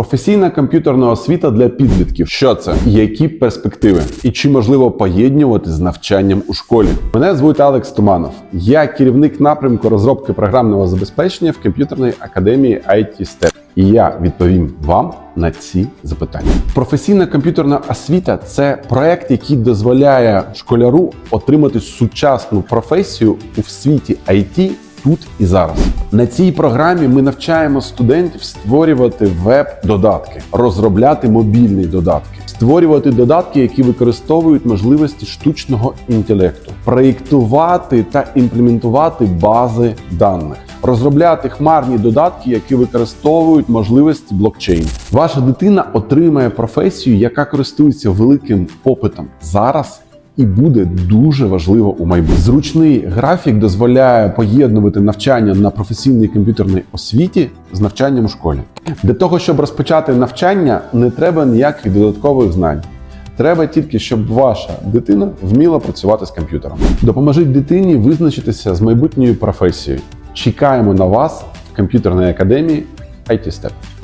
Професійна комп'ютерна освіта для підлітків. Що це? Які перспективи? І чи можливо поєднувати з навчанням у школі? Мене звуть Алекс Туманов. Я керівник напрямку розробки програмного забезпечення в комп'ютерній академії IT Step. І я відповім вам на ці запитання. Професійна комп'ютерна освіта це проект, який дозволяє школяру отримати сучасну професію у світі IT тут і зараз. На цій програмі ми навчаємо студентів створювати веб-додатки, розробляти мобільні додатки, створювати додатки, які використовують можливості штучного інтелекту, проєктувати та імплементувати бази даних, розробляти хмарні додатки, які використовують можливості блокчейн. Ваша дитина отримає професію, яка користується великим попитом зараз і буде дуже важливо у майбутньому. Зручний графік дозволяє поєднувати навчання на професійній комп'ютерній освіті з навчанням у школі. Для того, щоб розпочати навчання, не треба ніяких додаткових знань. Треба тільки, щоб ваша дитина вміла працювати з комп'ютером. Допоможіть дитині визначитися з майбутньою професією. Чекаємо на вас в комп'ютерній академії IT Step.